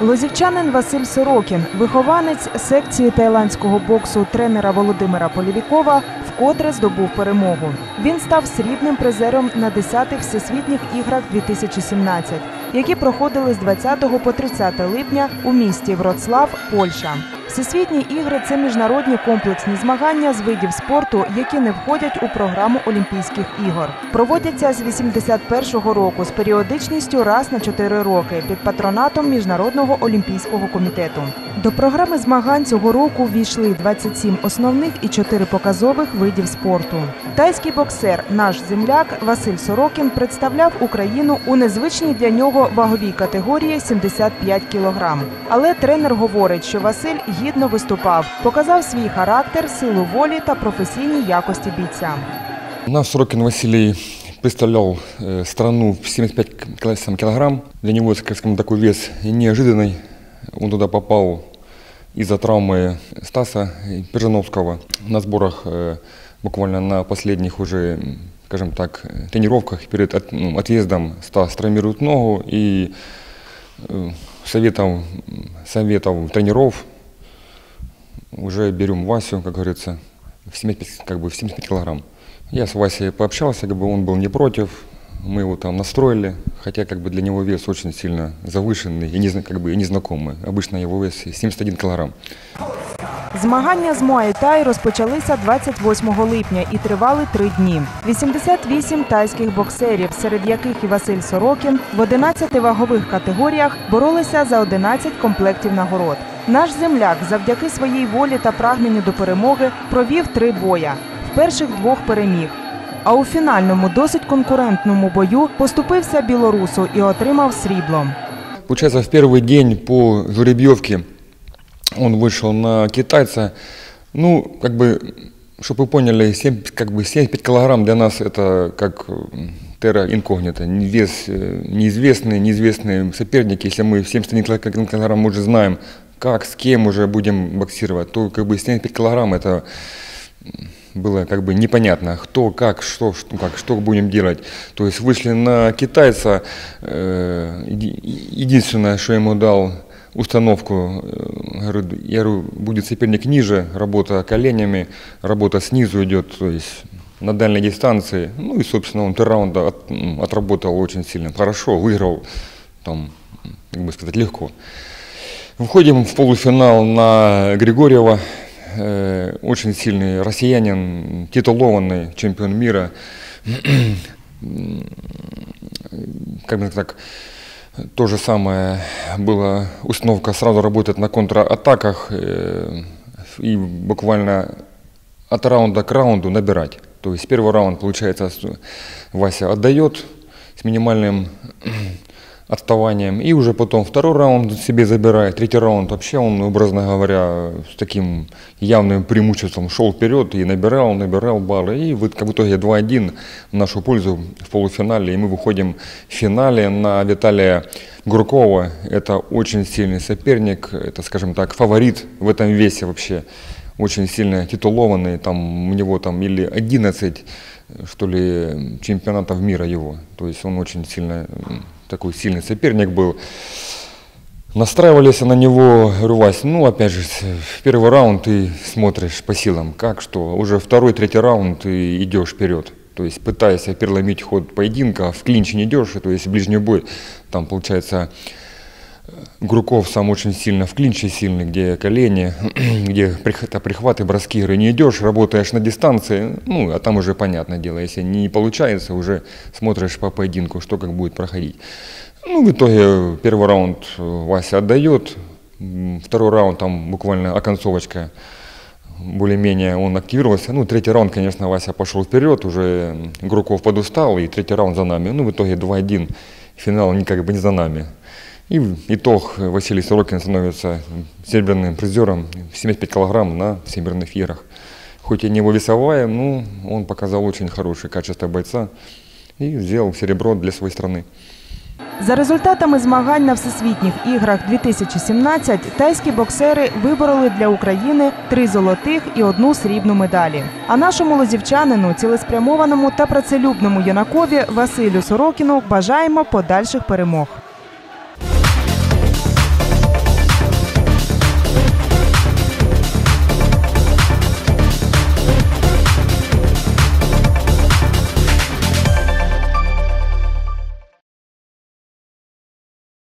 Лозівчанин Василь Сорокін, вихованець секції тайландського боксу тренера Володимира Полівікова, вкотре здобув перемогу. Він став срібним призером на 10-х всесвітніх іграх 2017, які проходили з 20 по 30 липня у місті Вроцлав, Польща. Всесвітні ігри це міжнародні комплексні змагання з видів спорту, які не входять у програму Олімпійських ігор. Проводяться з 81-го року з періодичністю раз на 4 роки під патронатом Міжнародного олімпійського комітету. До програми змагань цього року ввійшли 27 основних і 4 показових видів спорту. Тайський боксер, наш земляк Василь Сорокін представляв Україну у незвичній для нього ваговій категорії 75 кілограм. Але тренер говорить, що Василь гідно виступав, показав свій характер, силу волі та професійні якості бійця. Наш Сорокин Василий представлял э, страну в 75 кил- сам килограмм. Для него, скажем, такой вес неожиданный. Он туда попал из-за травмы Стаса Пержановского. На сборах э, буквально на последних уже, м, скажем так, э, тренировках перед от- ну, отъездом Стас травмирует ногу и э, советом, м, советов тренеров уже берем Васю, как говорится, в 75, как бы в 75 килограмм. Я с Васей пообщался, как бы он был не против, мы его там настроили, хотя как бы для него вес очень сильно завышенный и, не, зна- как бы, и незнакомый. Обычно его вес 71 килограмм. Змагання з Муай-Тай розпочалися 28 липня і тривали три дні. 88 тайських боксерів, серед яких і Василь Сорокін, в 11 вагових категоріях боролися за 11 комплектів нагород. Наш земляк завдяки своїй волі та прагненню до перемоги провів три боя. В перших двох переміг. А у фінальному досить конкурентному бою поступився білорусу і отримав срібло. Получается, в первый день по жеребьевке он вышел на китайца. Ну, как бы, чтобы вы поняли, 7, как бы 75 килограмм для нас это как м, терра инкогнито, не- вес э, неизвестный, неизвестные соперники. Если мы в 71 кило- килограмм мы уже знаем, Как, с кем уже будем боксировать, то как бы 75 килограмм это было как бы непонятно, кто, как, что, что, как, что будем делать. То есть вышли на китайца, э, еди- единственное, что ему дал установку, э, говорю, я говорю, будет соперник ниже, работа коленями, работа снизу идет, то есть на дальней дистанции. Ну и, собственно, он три раунда от- отработал очень сильно, хорошо, выиграл, там, как бы сказать, легко. Входим в полуфинал на Григорьева. Э, Очень сильный россиянин, титулованный чемпион мира. Как бы так, то же самое была установка сразу работать на контратаках э, и буквально от раунда к раунду набирать. То есть первый раунд, получается, Вася отдает с минимальным отставанием, и уже потом второй раунд себе забирает, третий раунд. Вообще он, образно говоря, с таким явным преимуществом шел вперед и набирал, набирал баллы, и в, в итоге 2-1 в нашу пользу в полуфинале, и мы выходим в финале на Виталия Гуркова, это очень сильный соперник, это, скажем так, фаворит в этом весе вообще, очень сильно титулованный, там у него там или 11 что ли, чемпионатов мира его. То есть он очень сильно такой сильный соперник был. Настраивались на него, говорю, Вась, ну опять же, первый раунд ты смотришь по силам, как что, уже второй, третий раунд ты идешь вперед. То есть пытаясь переломить ход поединка, в клинч не идешь, то есть ближний бой, там получается Груков сам очень сильно в клинче сильный, где колени, где прихваты, прихваты, броски, говорю, не идешь, работаешь на дистанции, ну, а там уже понятное дело, если не получается, уже смотришь по поединку, что как будет проходить. Ну, в итоге первый раунд э, Вася отдает, второй раунд там буквально оконцовочка, более-менее он активировался. Ну, третий раунд, конечно, Вася пошел вперед, уже Груков подустал, и третий раунд за нами. Ну, в итоге 2-1, финал не как бы не за нами. И в итог э, Василий Сорокин становится серебряным призером в 75 килограмм на Всемирных играх. Хоть и не его весовая, но он показал очень хорошее качество бойца и сделал серебро для своей страны. За результатами змагань на всесвітніх іграх 2017 тайські боксери вибороли для України три золотих і одну срібну медалі. А нашому лозівчанину, цілеспрямованому та працелюбному юнакові Василю Сорокіну бажаємо подальших перемог.